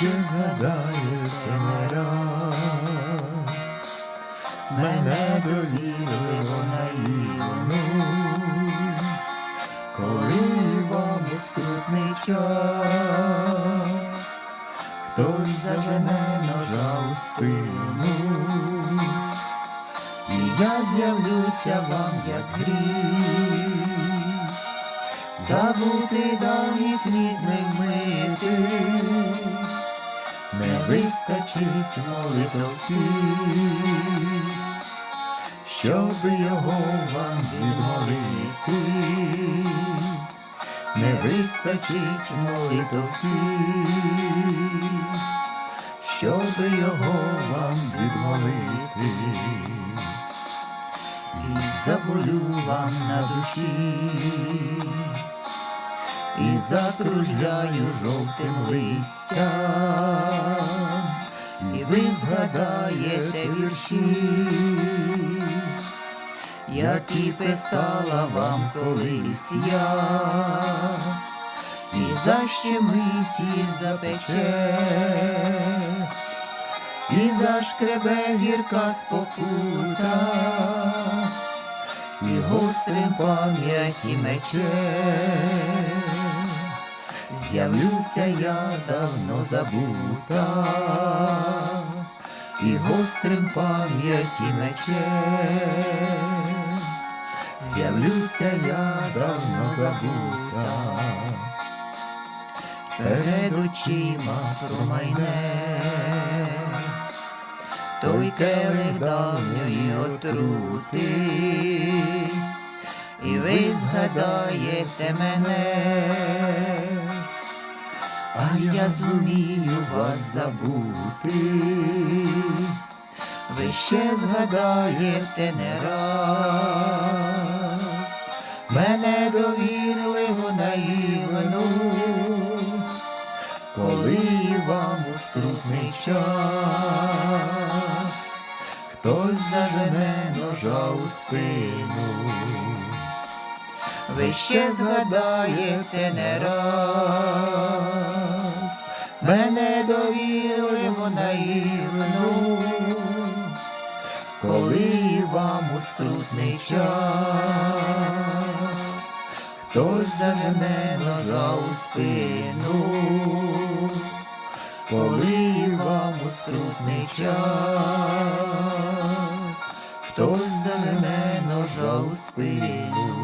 Чи згадаєте не раз? Мене довірливо наївну, коли вам у скрутний час хтось зажене ножа у спину, і я з'явлюся вам як гріх, забути давні слізьми вмити, не вистачить молитв всіх, щоб його вам відмолити, не вистачить молитв всіх, щоб його вам відмолити, і заболю вам на душі, і закружляю жовтим листям, і ви згадаєте вірші, які писала вам колись я, і защемить, і запече, і зашкребе гірка спокута, і гострим пам'яті мече. З'явлюся я давно забута, і гострим пам'яті мече. З'явлюся я давно забута, перед очима промайне, той келих давньої отрути, і ви згадаєте мене, а я зумію вас забути, ви ще згадаєте не раз, мене довірливо наївну, коли вам у скрутний час хтось зажене ножа у спину. Ви ще згадаєте не раз, мене довірливо наївну, коли вам у скрутний час хтось зажене ножа у спину, коли вам у скрутний час хтось зажене ножа у спину.